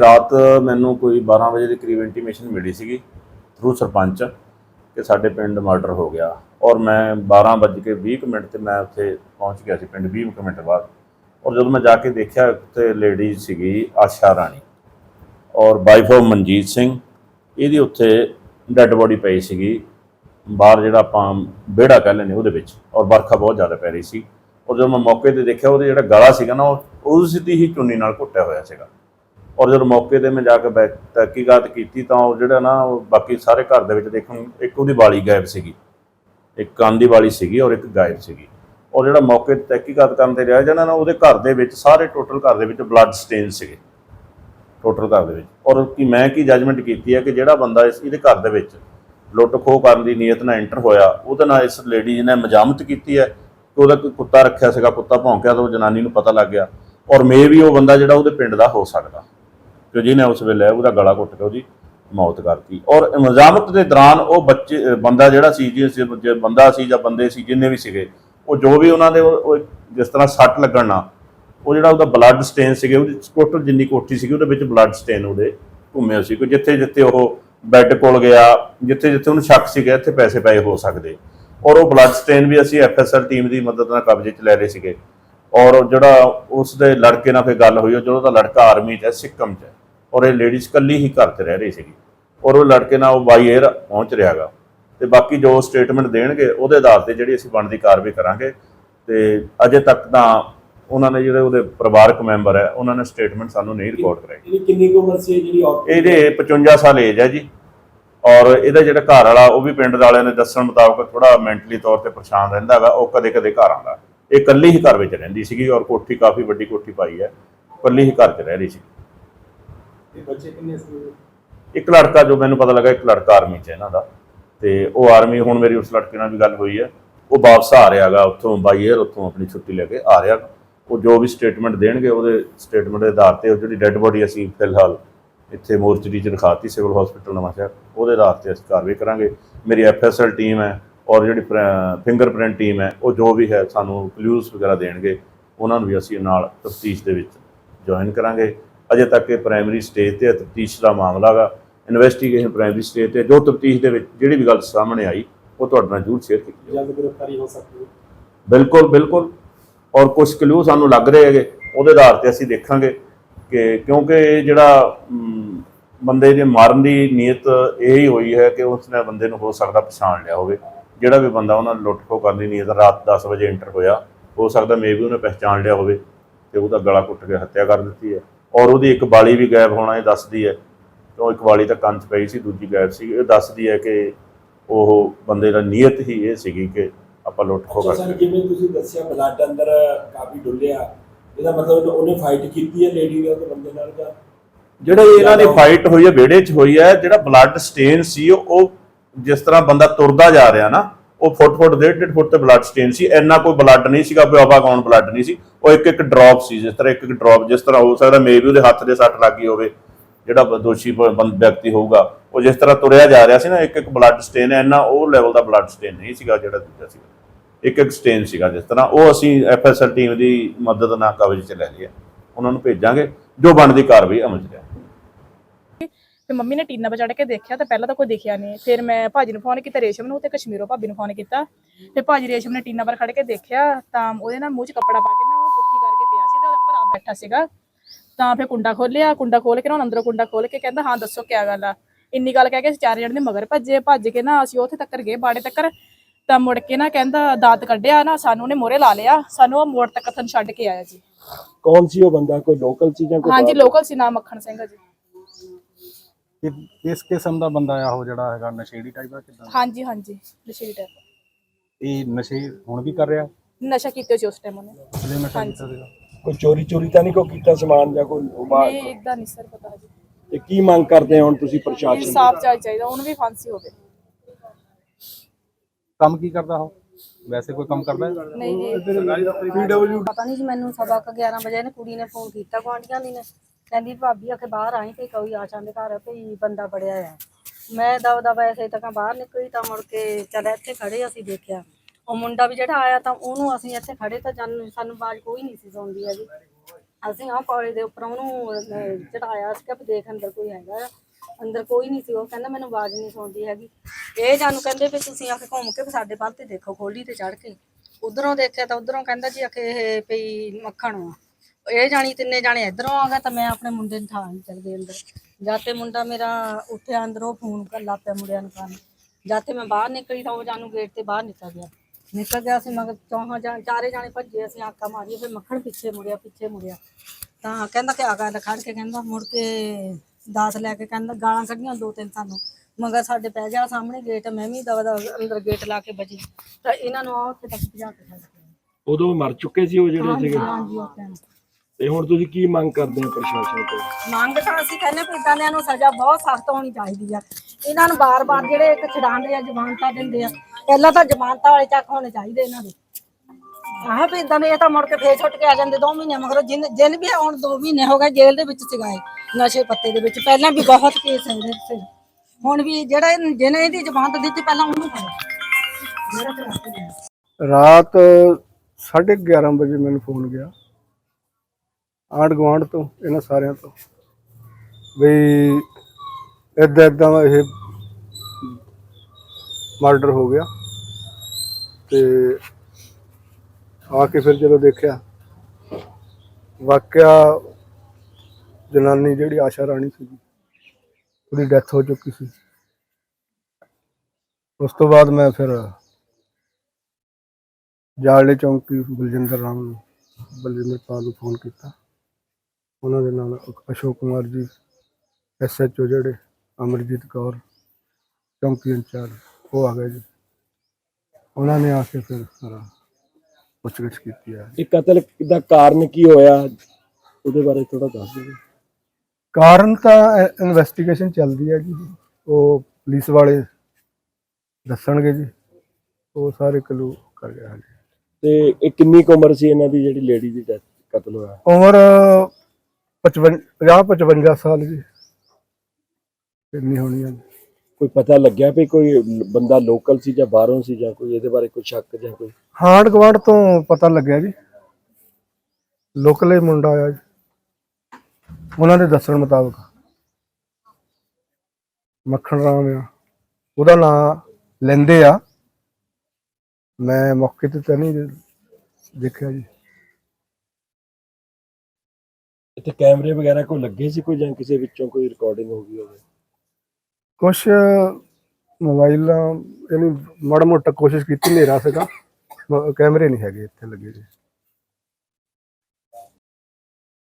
ਰਾਤ ਮੈਨੂੰ ਕੋਈ 12 ਵਜੇ ਦੇ ਕਰੀਬ ਇੰਟੀਮੇਸ਼ਨ ਮਿਲੀ ਸੀਗੀ ਥਰੂ ਸਰਪੰਚ ਕਿ ਸਾਡੇ ਪਿੰਡ ਮਰਡਰ ਹੋ ਗਿਆ। ਔਰ ਮੈਂ 12 ਵੱਜ ਕੇ 20 ਕੁ ਮਿੰਟ ਤੇ ਮੈਂ ਉੱਥੇ ਪਹੁੰਚ ਗਿਆ ਸੀ ਪਿੰਡ 20 ਕੁ ਮਿੰਟ ਬਾਅਦ। ਔਰ ਜਦੋਂ ਮੈਂ ਜਾ ਕੇ ਦੇਖਿਆ ਉੱਥੇ ਲੇਡੀ ਸੀਗੀ ਆਸ਼ਾ ਰਾਣੀ ਔਰ ਵਾਈਫ ਆਫ ਮਨਜੀਤ ਸਿੰਘ। ਇਹਦੀ ਉੱਥੇ ਡੈੱਡ ਬੋਡੀ ਪਈ ਸੀਗੀ। ਬਾਹਰ ਜਿਹੜਾ ਆਪਾਂ ਵਿਹੜਾ ਕਹਿ ਲੈਂਦੇ ਉਹਦੇ ਵਿੱਚ ਔਰ ਵਰਖਾ ਬਹੁਤ ਜ਼ਿਆਦਾ ਪੈ ਰਹੀ ਸੀ। ਔਰ ਜਦੋਂ ਮੈਂ ਮੌਕੇ ਤੇ ਦੇਖਿਆ ਉਹਦੇ ਜਿਹੜਾ ਗਲਾ ਸੀਗਾ ਨਾ, ਉਹ ਉਸ ਹੀ ਚੁੰਨੀ ਨਾਲ ਘੁੱਟਿਆ ਹੋਇਆ ਸੀਗਾ। ਔਰ ਜਦੋਂ ਮੌਕੇ ਤੇ ਮੈਂ ਜਾ ਕੇ ਬੈ- ਤਹਿਕੀਕਾਤ ਕੀਤੀ ਤਾਂ ਉਹ ਜਿਹੜਾ ਨਾ, ਉਹ ਬਾਕੀ ਸਾਰੇ ਘਰ ਦੇ ਵਿੱਚ ਦੇਖਣ ਇੱਕ ਉਹਦੀ ਵਾਲੀ ਗਾਇਬ ਸੀਗੀ। ਇੱਕ ਕੰਨ ਦੀ ਵਾਲੀ ਸੀਗੀ ਔਰ ਇੱਕ ਗਾਇਬ ਸੀਗੀ। ਔਰ ਜਿਹੜਾ ਮੌਕੇ ਤੇ ਤਹਿਕੀਕਾਤ ਕਰਨ ਤੇ ਰਿਹਾ ਜਾਣਾ ਨਾ, ਉਹਦੇ ਘਰ ਦੇ ਵਿੱਚ ਸਾਰੇ ਟੋਟਲ ਘਰ ਦੇ ਵਿੱਚ ਬਲੱਡ ਸਟੇਨ ਸੀਗੇ। ਟੋਟਲ ਘਰ ਦੇ ਵਿੱਚ। ਔਰ ਕਿ ਮੈਂ ਕੀ ਜੱਜਮੈਂਟ ਕੀਤੀ ਹੈ ਕਿ ਜਿਹੜਾ ਬੰਦਾ ਇਸ, ਇਹਦੇ ਘਰ ਦੇ ਵਿੱਚ ਲੁੱਟ ਖੋਹ ਕਰਨ ਦੀ ਨੀਅਤ ਨਾਲ ਐਂਟਰ ਹੋਇਆ, ਉਹਦੇ ਨਾਲ ਇਸ ਲੇਡੀ ਨੇ ਮਜਾਮਤ ਕੀਤੀ ਹੈ ਕਿ ਉਹਦਾ ਕੋਈ ਕੁੱਤਾ ਰੱਖਿਆ ਸੀਗਾ, ਕੁੱਤਾ ਭੌਂਕਿਆ ਤਾਂ ਉਹ ਜਨਾਨੀ ਨੂੰ ਪਤਾ ਲੱਗ ਗਿਆ। ਔਰ ਮੇ ਵੀ ਉਹ ਬੰਦਾ ਜਿਹੜਾ ਉਹਦੇ ਪਿੰਡ ਦਾ ਹੋ ਸਕਦਾ। ਕਿ ਜਿਹਨੇ ਉਸ ਵੇਲੇ ਉਹਦਾ ਗਲਾ ਘੁੱਟ ਕੇ ਉਹਦੀ ਮੌਤ ਕਰਤੀ। ਔਰ ਮਜ਼ਾਮਤ ਦੇ ਦੌਰਾਨ ਉਹ ਬੱਚੇ ਬੰਦਾ ਜਿਹੜਾ ਸੀ ਜਿਸ ਜੇ ਬੰਦਾ ਸੀ ਜਾਂ ਬੰਦੇ ਸੀ, ਜਿੰਨੇ ਵੀ ਸੀਗੇ, ਉਹ ਜੋ ਵੀ ਉਹਨਾਂ ਦੇ ਜਿਸ ਤਰ੍ਹਾਂ ਸੱਟ ਲੱਗਣ ਨਾਲ, ਉਹ ਜਿਹੜਾ ਉਹਦਾ ਬਲੱਡ ਸਟੇਨ ਸੀਗੇ, ਉਹਦੀ ਟੋਟਲ ਜਿੰਨੀ ਕੋਠੀ ਸੀਗੀ, ਉਹਦੇ ਵਿੱਚ ਬਲੱਡ ਸਟੇਨ ਉਹਦੇ ਘੁੰਮੇ ਸੀ। ਕਿ ਜਿੱਥੇ ਜਿੱਥੇ ਉਹ ਬੈੱਡ ਕੋਲ ਗਿਆ, ਜਿੱਥੇ ਜਿੱਥੇ ਉਹਨੂੰ ਸ਼ੱਕ ਸੀਗਾ, ਇੱਥੇ ਪੈਸੇ ਪਏ ਹੋ ਸਕਦੇ। ਔਰ ਉਹ ਬਲੱਡ ਸਟੇਨ ਵੀ ਅਸੀਂ ਐਫਐਸਐਲ ਟੀਮ ਦੀ ਮਦਦ ਨਾਲ ਕਬਜ਼ੇ 'ਚ ਲੈ ਲਏ ਸੀਗੇ। ਔਰ ਜਿਹੜਾ ਉਸ ਦੇ ਲੜਕੇ ਨਾਲ ਫਿਰ ਗੱਲ ਹੋਈ, ਉਹ ਜਦੋਂ ਦਾ ਲੜਕਾ ਆਰਮੀ 'ਚ ਹੈ, ਸਿੱਕਮ 'ਚ ਹੈ। ਔਰ ਇਹ ਲੇਡੀਜ਼ ਇਕੱਲੀ ਹੀ ਘਰ 'ਚ ਰਹਿ ਰਹੀ ਸੀਗੀ। ਔਰ ਉਹ ਲੜਕੇ ਨਾਲ ਉਹ ਬਾਈ 에ਅਰ ਪਹੁੰਚ ਰਿਹਾਗਾ ਤੇ ਬਾਕੀ ਜੋ ਸਟੇਟਮੈਂਟ ਦੇਣਗੇ ਉਹਦੇ ਆਧਾਰ ਤੇ ਜਿਹੜੀ ਅਸੀਂ ਬਣਦੀ ਕਾਰਵਾਈ ਕਰਾਂਗੇ। ਤੇ ਅਜੇ ਤੱਕ ਤਾਂ ਉਹਨਾਂ ਨੇ ਜਿਹੜੇ ਉਹਦੇ ਪਰਿਵਾਰਕ ਮੈਂਬਰ ਹੈ ਉਹਨਾਂ ਨੇ ਸਟੇਟਮੈਂਟ ਸਾਨੂੰ ਨਹੀਂ ਰਿਕਾਰਡ ਕਰਾਈ। ਇਹਦੀ ਕਿੰਨੀ ਕੁ ਉਮਰ ਸੀ ਜਿਹੜੀ ਔਰਤ ਇਹਦੇ 55 ਸਾਲ ਏਜ ਹੈ ਜੀ। ਔਰ ਇਹਦਾ ਜਿਹੜਾ ਘਰ ਵਾਲਾ ਉਹ ਵੀ ਪਿੰਡ ਵਾਲਿਆਂ ਨੇ ਦੱਸਣ ਮੁਤਾਬਕ ਥੋੜਾ ਮੈਂਟਲੀ ਤੌਰ ਤੇ ਪਰੇਸ਼ਾਨ ਰਹਿੰਦਾ ਹੈਗਾ ਉਹ ਕਦੇ-ਕਦੇ ਘਰ ਆਉਂਦਾ। ਇਹ ਇਕੱਲੀ ਹੀ ਘਰ ਵਿੱਚ ਰਹਿੰਦੀ ਸੀਗੀ ਔਰ ਕੋਠੀ ਕਾਫੀ ਵੱਡੀ ਕੋਠੀ ਪਾਈ ਹੈ। ਇਕੱਲੀ ਹੀ ਘਰ 'ਚ ਰਹਿ ਰਹੀ ਸੀ ਤੇ ਬੱਚੇ ਕਿੰਨੇ ਸੀ? ਇੱਕ ਲੜਕਾ ਜੋ ਮੈਨੂੰ ਪਤਾ ਲੱਗਾ ਇੱਕ ਲੜਕਾ ਆਰਮੀ 'ਚ ਹੈ ਇਹਨਾਂ ਦਾ। ਤੇ ਉਹ ਆਰਮੀ ਹੁਣ ਮੇਰੀ ਉਸ ਲੜਕੇ ਨਾਲ ਵੀ ਗੱਲ ਹੋਈ ਹੈ। ਉਹ ਵਾਪਸ ਆ ਰਿਹਾਗਾ ਉੱਥੋਂ ਬਾਈ 에ਅਰ ਉੱਥੋਂ ਆਪਣੀ ਛੁੱਟੀ ਲੈ ਕੇ ਆ ਰਿਹਾ। ਉਹ ਜੋ ਵੀ ਸਟੇਟਮੈਂਟ ਦੇਣਗੇ ਉਹਦੇ ਸਟੇਟਮੈਂਟ ਦੇ ਆਧਾਰ ਤੇ ਉਹ ਜਿਹੜੀ ਡੈੱਡ ਬੋਡੀ ਅਸੀਂ ਫਿਲਹਾਲ ਇੱਥੇ ਮੋਰਚਰੀ 'ਚ ਰਖਾਤੀ ਸਿਵਲ ਹਸਪੀਟਲ ਨਵਾਂਸ਼ਹਿਰ ਉਹਦੇ ਆਧਾਰ ਤੇ ਅਸੀਂ ਕਾਰਵਾਈ ਕਰਾਂਗੇ। ਮੇਰੀ ਐਫਐਸਐਲ ਟੀਮ ਹੈ ਔਰ ਜਿਹੜੀ ਫਿੰਗਰਪ੍ਰਿੰਟ ਟੀਮ ਹੈ, ਉਹ ਜੋ ਵੀ ਹੈ ਸਾਨੂੰ ਕਲੂਜ਼ ਵਗੈਰਾ ਦੇਣਗੇ, ਉਹਨਾਂ ਨੂੰ ਵੀ ਅਸੀਂ ਨਾਲ ਤਫਤੀਸ਼ ਦੇ ਵਿੱਚ ਜੁਆਇਨ ਕਰਾਂਗੇ। ਅਜੇ ਤੱਕ ਇਹ ਪ੍ਰਾਇਮਰੀ ਸਟੇਜ ਤੇ ਤਫਤੀਸ਼ ਦਾ ਮਾਮਲਾ ਗਾ। ਇਨਵੈਸਟੀਗੇਸ਼ਨ ਪ੍ਰਾਇਮਰੀ ਸਟੇਜ ਤੇ ਜੋ ਤਫਤੀਸ਼ ਦੇ ਵਿੱਚ ਜਿਹੜੀ ਵੀ ਗੱਲ ਸਾਹਮਣੇ ਆਈ ਉਹ ਤੁਹਾਡੇ ਨਾਲ ਜ਼ਰੂਰ ਸ਼ੇਅਰ ਕੀਤੀ ਜਲਦ ਗ੍ਰਿਫਤਾਰੀ ਹੋ ਸਕਦੀ ਹੈ। ਬਿਲਕੁਲ ਬਿਲਕੁਲ। ਔਰ ਕੁਝ ਕਲੂ ਸਾਨੂੰ ਲੱਗ ਰਹੇ ਹੈਗੇ ਉਹਦੇ ਆਧਾਰ ਤੇ ਅਸੀਂ ਦੇਖਾਂਗੇ ਕਿ ਕਿਉਂਕਿ ਜਿਹੜਾ ਬੰਦੇ ਦੇ ਮਾਰਨ ਦੀ ਨੀਅਤ ਇਹ ਹੀ ਹੋਈ ਹੈ ਕਿ ਉਸਨੇ ਬੰਦੇ ਨੂੰ ਹੋ ਸਕਦਾ ਪਛਾਣ ਲਿਆ ਹੋਵੇ। ਜਿਹੜਾ ਵੀ ਬੰਦਾ ਉਹਨਾਂ ਨੂੰ ਲੁੱਟ ਖੋ ਕਰਨ ਦੀ ਨੀਅਤ ਰਾਤ 10 ਵਜੇ ਐਂਟਰ ਹੋਇਆ ਹੋ ਸਕਦਾ ਮੇਬੀ ਉਹਨੇ ਪਛਾਣ ਲਿਆ ਹੋਵੇ ਤੇ ਉਹਦਾ ਗਲਾ ਘੁੱਟ ਕੇ ਹੱਤਿਆ ਕਰ ਦਿੱਤੀ ਹੈ। ਔਰ ਉਹਦੀ ਇੱਕ ਬਾਲੀ ਵੀ ਗਾਇਬ ਹੋਣਾ ਇਹ ਦੱਸਦੀ ਹੈ। ਕਿਉਂ ਇੱਕ ਵਾਲੀ ਤਾਂ ਕੰਨ 'ਚ ਪਈ ਸੀ ਦੂਜੀ ਗਾਇਬ ਸੀ। ਇਹ ਦੱਸਦੀ ਹੈ ਕਿ ਉਹ ਬੰਦੇ ਦਾ ਨੀਅਤ ਹੀ ਇਹ ਸੀਗੀ ਕਿ ਆਪਾਂ ਲੁੱਟ ਖੋ ਅੱਛਾ ਕਰ ਸਰ ਜਿਵੇਂ ਤੁਸੀਂ ਦੱਸਿਆ ਬਲੱਡ ਅੰਦਰ ਕਾਫੀ ਡੁੱਲਿਆ। ਇਹਦਾ ਮਤਲਬ ਉਹਨੇ ਫਾਈਟ ਕੀਤੀ ਹੈ ਲੇਡੀ ਦੇ ਉਹਦੇ ਬੰਦੇ ਨਾਲ ਜਾਂ ਜਿਹੜੇ ਇਹਨਾਂ ਦੀ ਫਾਈਟ ਹੋਈ ਹੈ ਵਿਹੜੇ 'ਚ ਹੋਈ ਹੈ ਜਿਹੜਾ ਬਲੱਡ ਸਟੇਨ ਸੀ ਉਹ ਉਹ ਜਿਸ ਤਰ੍ਹਾਂ ਬੰਦਾ ਤੁਰਦਾ ਜਾ ਰਿਹਾ ਨਾ ਉਹ ਫੁੱਟ ਫੁੱਟ, ਡੇਢ ਡੇਢ ਫੁੱਟ ਤੇ ਬਲੱਡ ਸਟੇਨ ਸੀ। ਇੰਨਾ ਕੋਈ ਬਲੱਡ ਨਹੀਂ ਸੀਗਾ, ਵੀ ਕੌਣ ਬਲੱਡ ਨਹੀਂ ਸੀ। ਉਹ ਇੱਕ ਇੱਕ ਡ੍ਰੌਪ ਸੀ, ਜਿਸ ਤਰ੍ਹਾਂ ਇੱਕ ਇੱਕ ਡ੍ਰੌਪ ਜਿਸ ਤਰ੍ਹਾਂ ਹੋ ਸਕਦਾ ਮੇ ਵੀ ਉਹਦੇ ਹੱਥ ਦੇ ਸੱਟ ਲੱਗੀ ਹੋਵੇ, ਜਿਹੜਾ ਦੋਸ਼ੀ ਵਿਅਕਤੀ ਹੋਊਗਾ। ਉਹ ਜਿਸ ਤਰ੍ਹਾਂ ਤੁਰਿਆ ਜਾ ਰਿਹਾ ਸੀ ਨਾ, ਇੱਕ ਇੱਕ ਬਲੱਡ ਸਟੇਨ ਹੈ ਇੰਨਾ ਉਹ ਲੈਵਲ ਦਾ ਬਲੱਡ ਸਟੇਨ ਨਹੀਂ ਸੀਗਾ, ਜਿਹੜਾ ਦੂਜਾ ਸੀਗਾ। ਇੱਕ ਇੱਕ ਸਟੇਨ ਸੀਗਾ ਜਿਸ ਤਰ੍ਹਾਂ। ਉਹ ਅਸੀਂ ਐਫਐਸਐਲ ਟੀਮ ਦੀ ਮਦਦ ਨਾਲ ਕਵਰੇਜ ਚ ਲੈ ਲਿਆ ਉਹਨਾਂ ਨੂੰ ਭੇਜਾਂਗੇ। ਜੋ ਬਣਦੀ ਕਾਰਵਾਈ ਅਮਲ ਚ ਲਿਆ ਤੇ ਮੰਮੀ ਨੇ ਟੀਨਾ ਵਜਾ ਕੇ ਦੇਖਿਆ ਤਾਂ ਪਹਿਲਾਂ ਤਾਂ ਕੋਈ ਦਿਖਿਆ ਨਹੀਂ। ਫਿਰ ਮੈਂ ਭਾਜੀ ਨੂੰ ਫੋਨ ਕੀਤਾ ਰੇਸ਼ਮ ਨੂੰ ਤੇ ਕਸ਼ਮੀਰੋਂ ਭਾਬੀ ਨੂੰ ਫੋਨ ਕੀਤਾ। ਤੇ ਭਾਜੀ ਰੇਸ਼ਮ ਨੇ ਟੀਨਾ ਪਰ ਖੜ ਕੇ ਦੇਖਿਆ ਤਾਂ ਉਹਦੇ ਨਾਲ ਮੂੰਹ 'ਚ ਕੱਪੜਾ ਪਾ ਕੇ ਨਾ ਉਹ ਪੁੱਠੀ ਕਰਕੇ ਪਿਆ ਸੀ ਤੇ ਉਹਦਾ ਭਰਾ ਬੈਠਾ ਸੀਗਾ। ਤਾਂ ਫਿਰ ਕੁੰਡਾ ਖੋਲਿਆ ਕੁੰਡਾ ਖੋਲ ਕੇ ਨਾ ਅੰਦਰੋਂ ਕੁੰਡਾ ਖੋਲ ਕੇ ਕਹਿੰਦਾ ਹਾਂ ਦੱਸੋ ਕੀ ਗੱਲ ਆ? ਇੰਨੀ ਗੱਲ ਕਹਿ ਕੇ ਅਸੀਂ ਚਾਰ ਜਣੇ ਦੇ ਮਗਰ ਭੱਜੇ ਭੱਜ ਕੇ ਨਾ ਅਸੀਂ ਉੱਥੇ ਤੱਕਰ ਗਏ ਬਾੜੇ ਤੱਕਰ। ਤਾਂ ਮੁੜ ਕੇ ਨਾ ਕਹਿੰਦਾ ਦਾਤ ਕੱਢਿਆ ਨਾ ਸਾਨੂੰ ਉਹਨੇ ਮੋਰੇ ਲਾ ਲਿਆ ਸਾਨੂੰ ਉਹ ਮੋੜ ਤੱਕ ਥਨ ਛੱਡ ਕੇ ਆਇਆ ਜੀ। ਕੌਣ ਸੀ ਉਹ ਬੰਦਾ? ਕੋਈ ਲੋਕਲ ਸੀ ਜਾਂ ਕੋਈ ਹਾਂਜੀ ਲੋਕਲ ਸੀ ਨਾਮ ਮੱਖਣ ਸਿੰਘ ਜੀ। ਕਿ ਕਿਸ ਕਿਸਮ ਦਾ ਬੰਦਾ ਆ ਉਹ ਜਿਹੜਾ ਹੈਗਾ ਨਸ਼ੇੜੀ ਟਾਈਪ ਦਾ ਕਿਦਾਂ? ਹਾਂਜੀ ਹਾਂਜੀ ਨਸ਼ੇ ਟਾਈਪ ਇਹ ਨਸ਼ੇ ਹੁਣ ਵੀ ਕਰ ਰਿਹਾ? ਨਸ਼ਾ ਕੀਤੇ ਸੀ ਉਸ ਟਾਈਮ ਉਹਨੇ। ਪਹਿਲੇ ਨਸ਼ਾ ਹਾਂਜੀ। ਕੀਤਾ ਸੀਗਾ? ਕੋਈ ਚੋਰੀ ਚੋਰੀ ਤਾਂ ਨਹੀਂ ਕੋਈ ਕੀਤਾ ਸਮਾਨ ਜਾਂ ਕੋਈ ਬਾਹਰ ਨਹੀਂ ਇਦਾਂ ਨਹੀਂ ਸਰ ਪਤਾ ਜੀ ਤੇ ਕੀ ਮੰਗ ਕਰਦੇ ਹੋ ਹੁਣ ਤੁਸੀਂ ਪ੍ਰਸ਼ਾਸਨ ਤੋਂ? ਇਨਸਾਫ ਚਾਹੀ ਚਾਹੀਦਾ ਉਹਨੂੰ ਵੀ ਫਾਂਸੀ ਹੋਵੇ। ਕੰਮ ਕੀ ਕਰਦਾ ਉਹ? ਵੈਸੇ ਕੋਈ ਕੰਮ ਕਰਦਾ? ਹੈ ਨਹੀਂ। ਜੀ ਪਤਾ ਨਹੀਂ ਜੀ ਮੈਨੂੰ ਸਵਾ ਕੁ 11 ਵਜੇ ਨੇ ਕੁੜੀ ਨੇ ਫੋਨ ਕੀਤਾ ਗੁਆਂਢੀਆਂ ਦੀ ਨੇ। ਕਹਿੰਦੀ ਭਾਬੀ ਆਖੇ ਬਾਹਰ ਆਈ ਤੇ ਕੋਈ ਆਸ਼ਾਂ ਦੇ ਘਰ ਭਈ ਬੰਦਾ ਬੜਿਆ ਆ। ਮੈਂ ਦਬ ਦਵ ਐਸੇ ਤੱਕ ਬਾਹਰ ਨਿਕਲੀ ਤਾਂ ਮੁੜ ਕੇ ਚੱਲ ਇੱਥੇ ਖੜੇ ਅਸੀਂ ਦੇਖਿਆ। ਉਹ ਮੁੰਡਾ ਵੀ ਜਿਹੜਾ ਆਇਆ ਤਾਂ ਉਹਨੂੰ ਅਸੀਂ ਇੱਥੇ ਖੜੇ ਤਾਂ ਜਾਨ ਸਾਨੂੰ ਬਾਜ ਕੋਈ ਨਹੀਂ ਸੀ ਸੁਣਦੀ ਹੈਗੀ। ਅਸੀਂ ਆਹ ਪੌੜੇ ਦੇ ਉੱਪਰ ਉਹਨੂੰ ਚੜਾਇਆ ਸੀ ਕਿ ਦੇਖ ਅੰਦਰ ਕੋਈ ਹੈਗਾ ਅੰਦਰ ਕੋਈ ਨਹੀਂ ਸੀ, ਉਹ ਕਹਿੰਦਾ ਮੈਨੂੰ ਆਵਾਜ਼ ਨਹੀਂ ਸੁਣਦੀ ਹੈਗੀ। ਇਹ ਜਾਨੂੰ ਕਹਿੰਦੇ ਵੀ ਤੁਸੀਂ ਆਖੇ ਘੁੰਮ ਕੇ ਸਾਡੇ ਵੱਲ ਤੇ ਦੇਖੋ, ਖੋਲੀ ਤੇ ਚੜ ਕੇ। ਉਧਰੋਂ ਦੇਖਿਆ ਤਾਂ ਉਧਰੋਂ ਕਹਿੰਦਾ ਜੀ ਆਖੇ ਇਹ ਪਈ ਮੱਖਣ ਆ। ਇਹ ਜਾਣੀ ਤਿੰਨੇ ਜਾਣੇ ਇਧਰੋਂ ਆ ਗਏ ਤਾਂ ਮੈਂ ਆਪਣੇ ਮੁੰਡੇ ਨੂੰ ਠਾਣ ਚਲ ਗਈ ਅੰਦਰ। ਜਦ ਤੇ ਮੁੰਡਾ ਮੇਰਾ ਉੱਠਿਆ ਅੰਦਰੋਂ ਫੋਨ ਕਰ ਲਾ ਪਿਆ ਮੁੰਡਿਆਂ ਨੂੰ ਕਰਨ। ਜਦ ਤੇ ਮੈਂ ਬਾਹਰ ਨਿਕਲੀ ਤਾਂ ਉਹ ਜਾਨੂੰ ਗੇਟ ਤੇ ਬਾਹਰ ਨਿਕਲ ਗਿਆ। ਨਿਕਲ ਗਿਆ ਸੀ ਮਗਰ ਚੌਹਾਂ ਜਾਂ ਚਾਰੇ ਜਾਣੇ ਭੱਜੇ ਅਸੀਂ ਆਕਾ ਮਾਰੀ ਫਿਰ ਮੱਖਣ ਪਿੱਛੇ ਮੁੜਿਆ ਪਿੱਛੇ ਮੁੜਿਆ। ਤਾਂ ਕਹਿੰਦਾ ਕਿ ਆਗਾ ਖੜ ਕੇ ਕਹਿੰਦਾ ਮੁੜ ਕੇ ਦਾਤ ਲੈ ਕੇ ਕਹਿੰਦਾ ਗਾਲਾਂ ਕੱਢੀਆਂ ਦੋ ਤਿੰਨ ਸਾਨੂੰ। ਮਗਰ ਸਾਡੇ ਪੈ ਗਿਆ ਸਾਹਮਣੇ ਗੇਟ ਮੈਂ ਵੀ ਦਵਾ ਦਾ ਅੰਦਰ ਗੇਟ ਲਾ ਕੇ ਬਚੀ ਤਾਂ ਇਹਨਾਂ ਨੂੰ ਆ ਉੱਥੇ ਤੱਕ ਭਜਾ ਕੇ ਛੱਡ ਉਦੋਂ ਮਰ ਚੁੱਕੇ ਸੀ ਉਹ ਜਿਹੜੇ ਸੀਗੇ? ਹਾਂਜੀ ਉਹ ਟਾਈਮ ਤੇ ਹੁਣ ਤੁਸੀਂ ਕੀ ਮੰਗ ਕਰਦੇ ਹੋ ਪ੍ਰਸ਼ਾਸਨ ਤੋਂ? ਮੰਗ ਤਾਂ ਅਸੀਂ ਕਹਿੰਦੇ ਵੀ ਇਦਾਂ ਨੂੰ ਸਜ਼ਾ ਬਹੁਤ ਸਖਤ ਹੋਣੀ ਚਾਹੀਦੀ ਆ। ਇਹਨਾਂ ਨੂੰ ਬਾਰ-ਬਾਰ ਜਿਹੜੇ ਇੱਕ ਛਡਾਉਂਦੇ ਆ ਜ਼ਮਾਨਤਾਂ ਦਿੰਦੇ ਆ ਪਹਿਲਾਂ ਤਾਂ ਜ਼ਮਾਨਤਾਂ ਵਾਲੇ ਚੱਕ ਹੋਣੇ ਚਾਹੀਦੇ ਇਹਨਾਂ ਦੇ। ਆਹ ਵੀ ਇਦਾਂ ਦੇ ਇਹ ਤਾਂ ਮੁੜ ਕੇ ਫੇਰ ਛੁੱਟ ਕੇ ਆ ਜਾਂਦੇ 2 ਮਹੀਨੇ ਮਗਰੋਂ। ਜਿੰਨ ਜਿੰਨ ਵੀ ਹੁਣ 2 ਮਹੀਨੇ ਹੋ ਗਏ ਜੇਲ੍ਹ ਦੇ ਵਿੱਚ ਸਿਗਾਏ ਨਸ਼ੇ ਪੱਤੇ ਦੇ ਵਿੱਚ। ਪਹਿਲਾਂ ਵੀ ਬਹੁਤ ਕੇਸ ਹੈ ਇਹਦੇ ਤੇ ਹੁਣ ਵੀ ਜਿਹੜਾ ਜਿਹਨੇ ਇਹਦੀ ਜ਼ਮਾਨਤ ਦਿੱਤੀ ਪਹਿਲਾਂ ਉਹਨੂੰ ਫੜੋ। ਰਾਤ 11:30 ਵਜੇ ਮੈਨੂੰ ਫੋਨ ਗਿਆ। ਆਂਢ ਗੁਆਂਢ ਤੋਂ, ਇਹਨਾਂ ਸਾਰਿਆਂ ਤੋਂ। ਵੀ ਏਦਾਂ ਏਦਾਂ ਇਹ ਮਰਡਰ ਹੋ ਗਿਆ। ਤੇ ਆ ਕੇ ਫਿਰ ਜਦੋਂ ਦੇਖਿਆ, ਵਾਕਿਆ ਜਨਾਨੀ ਜਿਹੜੀ ਆਸ਼ਾ ਰਾਣੀ ਸੀ ਉਹਦੀ ਡੈਥ ਹੋ ਚੁੱਕੀ ਸੀ। ਉਸ ਤੋਂ ਬਾਅਦ ਮੈਂ ਫਿਰ ਜਾਲੇ ਚੌਂਕੀ ਬਲਜਿੰਦਰ ਰਾਮ ਨੂੰ, ਬਲਜਿੰਦਰ ਪਾਲ ਨੂੰ ਫੋਨ ਕੀਤਾ। ਉਹਨਾਂ ਦੇ ਨਾਲ ਅਸ਼ੋਕ ਕੁਮਾਰ ਜੀ ਐਸਐਚਓ ਜਿਹੜੇ ਅਮਰਜੀਤ ਕੌਰ ਚੌਂਕੀ ਇੰਚਾਰਜ ਉਹ ਆ ਗਏ ਜੀ। ਉਹਨਾਂ ਨੇ ਆ ਕੇ ਫਿਰ ਸਾਰਾ ਪੁੱਛਗਿੱਛ ਕੀਤੀ ਹੈ ਇਹ ਕਤਲ ਦਾ ਕਾਰਨ ਕੀ ਹੋਇਆ? ਉਹਦੇ ਬਾਰੇ ਥੋੜਾ ਦੱਸ ਦਿਓ। ਕਾਰਨ ਤਾਂ ਇਨਵੈਸਟੀਗੇਸ਼ਨ ਚੱਲਦੀ ਹੈ ਜੀ। ਉਹ ਪੁਲਿਸ ਵਾਲੇ ਦੱਸਣਗੇ ਜੀ। ਉਹ ਸਾਰੇ ਕਲੂ ਕਰ ਗਿਆ ਜੀ। ਤੇ ਇਹ ਕਿੰਨੀ ਕੁ ਉਮਰ ਸੀ ਇਹਨਾਂ ਦੀ ਜਿਹੜੀ ਲੇਡੀ ਦੀ ਡੈਥ ਕਤਲ ਹੋਇਆ? ਉਮਰ 55 50 55 ਸਾਲ ਜੀ। ਕਿੰਨੀ ਹੋਣੀ ਹੈ ਜੀ ਕੋਈ ਪਤਾ ਲੱਗਿਆ ਵੀ ਕੋਈ ਲ- ਬੰਦਾ ਲੋਕਲ ਸੀ ਜਾਂ ਬਾਹਰੋਂ ਸੀ ਜਾਂ ਕੋਈ ਇਹਦੇ ਬਾਰੇ ਕੋਈ ਸ਼ੱਕ ਜਾਂ ਕੋਈ? ਹਾਂਡ ਗਵਾਂਡ ਤੋਂ ਪਤਾ ਲੱਗਿਆ ਜੀ। ਲੋਕਲੇ ਮੁੰਡਾ ਆਇਆ ਜੀ। ਉਹਨਾਂ ਦੇ ਦੱਸਣ ਮੁਤਾਬਕ। ਮੱਖਣ ਰਾਮ ਆ। ਉਹਦਾ ਨਾਂ ਲੈਂਦੇ ਆ। ਮੈਂ ਮੌਕੇ ਤੇ ਤਾਂ ਨਹੀਂ ਦੇਖਿਆ ਜੀ। ਇੱਥੇ ਕੈਮਰੇ ਵਗੈਰਾ ਕੋਈ ਲੱਗੇ ਸੀ ਕੋਈ ਜਾਂ ਕਿਸੇ ਵਿੱਚੋਂ ਕੋਈ ਰਿਕਾਰਡਿੰਗ ਹੋ ਗਈ ਹੋਵੇ? ਕੁਛ, ਮੋਬਾਈਲਾਂ, ਇਹਨੂੰ ਮਾੜਾ ਮੋਟਾ ਕੋਸ਼ਿਸ਼ ਕੀਤੀ, ਹਨੇਰਾ ਸੀਗਾ, ਮ- ਕੈਮਰੇ ਨਹੀਂ ਹੈਗੇ ਇੱਥੇ ਲੱਗੇ ਜੀ।